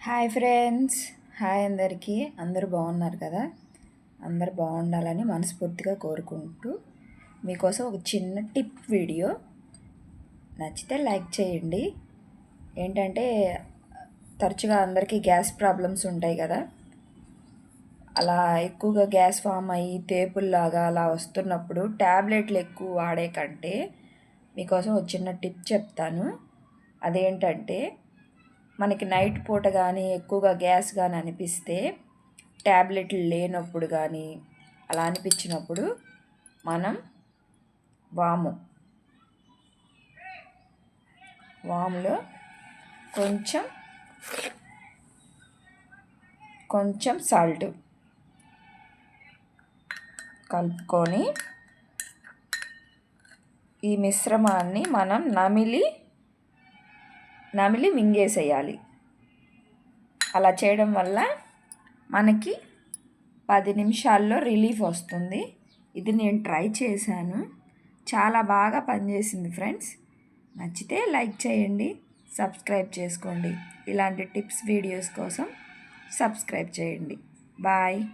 Hi friends. Hi అందరికీ. అందరూ బాగున్నారు కదా? అందరు బాగుండాలని మనస్ఫూర్తిగా కోరుకుంటూ మీకోసం ఒక చిన్న టిప్ వీడియో. నచ్చితే లైక్ చేయండి. ఏంటంటే తరచుగా అందరికీ గ్యాస్ ప్రాబ్లమ్స్ ఉంటాయి కదా? అలా ఎక్కువగా గ్యాస్ ఫామ్ అయ్యి తేపుల్లాగా అలా వస్తున్నప్పుడు ట్యాబ్లెట్లు ఎక్కువ వాడే కంటే మీకోసం ఒక చిన్న టిప్ చెప్తాను. అదేంటంటే మనకి నైట్ పూట కానీ ఎక్కువగా గ్యాస్ కానీ అనిపిస్తే ట్యాబ్లెట్లు లేనప్పుడు కానీ అలా అనిపించినప్పుడు మనం వాము. వాములో కొంచెం కొంచెం సాల్ట్ కలుపుకొని ఈ మిశ్రమాన్ని మనం నమిలి నమిలి మింగేసేయాలి. అలా చేయడం వల్ల మనకి పది నిమిషాల్లో రిలీఫ్ వస్తుంది. ఇది నేను ట్రై చేశాను. చాలా బాగా పనిచేసింది ఫ్రెండ్స్. నచ్చితే లైక్ చేయండి సబ్స్క్రైబ్ చేసుకోండి. ఇలాంటి టిప్స్ వీడియోస్ కోసం సబ్స్క్రైబ్ చేయండి. బాయ్.